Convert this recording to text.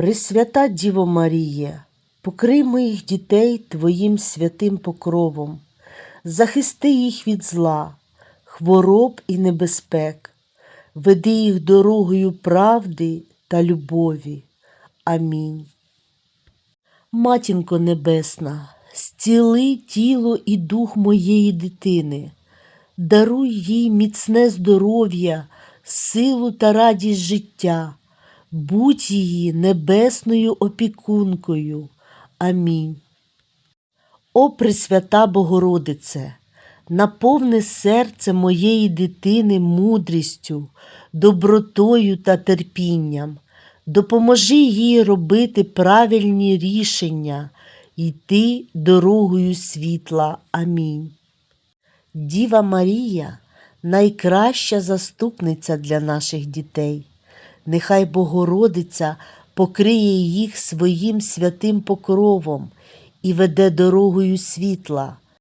Пресвята Діво Марія, покрий моїх дітей Твоїм святим покровом, захисти їх від зла, хвороб і небезпек, веди їх дорогою правди та любові. Амінь. Матінко Небесна, зціли тіло і дух моєї дитини, даруй їй міцне здоров'я, силу та радість життя, будь її небесною опікункою. Амінь. О Пресвята Богородице, наповни серце моєї дитини мудрістю, добротою та терпінням, допоможи їй робити правильні рішення, йти дорогою світла. Амінь. Діва Марія найкраща заступниця для наших дітей. Нехай Богородиця покриє їх своїм святим покровом і веде дорогою світла,